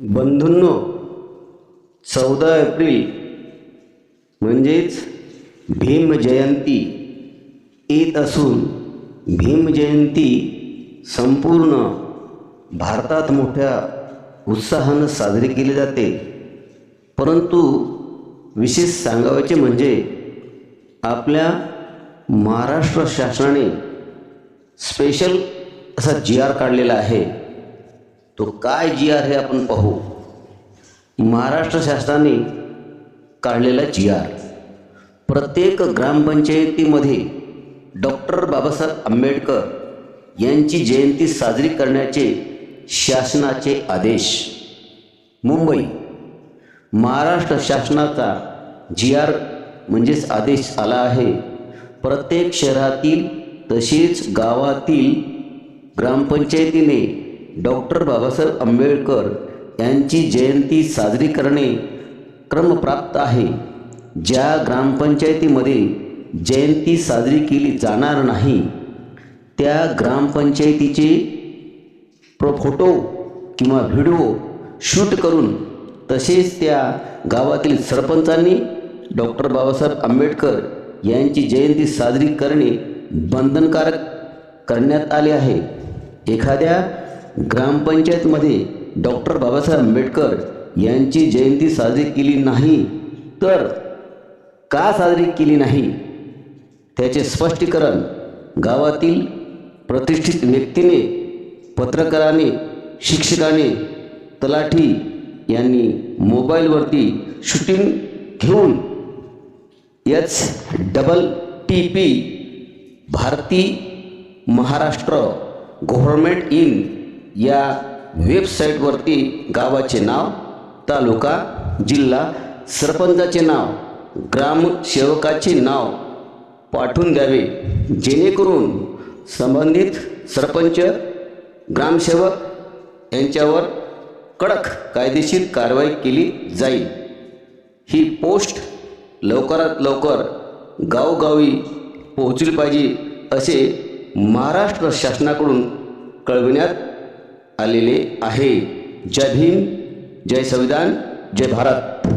बंधूंनो चौदा एप्रिल म्हणजेच भीम जयंती. येत असून भीम जयंती संपूर्ण भारतात मोठ्या उत्साहानं साजरी केली जाते. परंतु विशेष सांगावयाचे म्हणजे आपल्या महाराष्ट्र शासनाने स्पेशल असा जी आर काढलेला आहे. तो काय जी आर हे आपण पाहू. महाराष्ट्र शासनाने काढलेला जी आर प्रत्येक ग्रामपंचायतीमध्ये डॉक्टर बाबासाहेब आंबेडकर यांची जयंती साजरी करण्याचे शासनाचे आदेश. मुंबई. महाराष्ट्र शासनाचा जी आर म्हणजेच आदेश आला आहे. प्रत्येक शहरातील तसेच गावातील ग्रामपंचायतीने डॉक्टर बाबासाहेब आंबेडकर यांची जयंती साजरी करणे क्रमप्राप्त आहे. ज्या ग्रामपंचायतीमध्ये जयंती साजरी केली जाणार नाही त्या ग्रामपंचायतीचे प्रो फोटो किंवा व्हिडिओ शूट करून तसेच त्या गावातील सरपंचांनी डॉक्टर बाबासाहेब आंबेडकर यांची जयंती साजरी करणे बंधनकारक करण्यात आले आहे. एखाद्या ग्रामपंचायतमध्ये डॉक्टर बाबासाहेब आंबेडकर यांची जयंती साजरी केली नाही तर का साजरी केली नाही? त्याचे स्पष्टीकरण गावातील प्रतिष्ठित व्यक्तीने पत्रकाराने शिक्षकाने तलाठी यांनी मोबाईलवरती शूटिंग घेऊन H double T P Bharati Maharashtra government in या वेबसाईटवरती गावाचे नाव तालुका जिल्हा सरपंचाचे नाव ग्रामसेवकाचे नाव पाठवून द्यावे. जेणेकरून संबंधित सरपंच ग्रामसेवक यांच्यावर कडक कायदेशीर कारवाई केली जाईल. ही पोस्ट लवकरात लवकर गावोगावी पोहोचली पाहिजे असे महाराष्ट्र शासनाकडून कळविण्यात आलेले आहे. जय भीम जय संविधान जय भारत.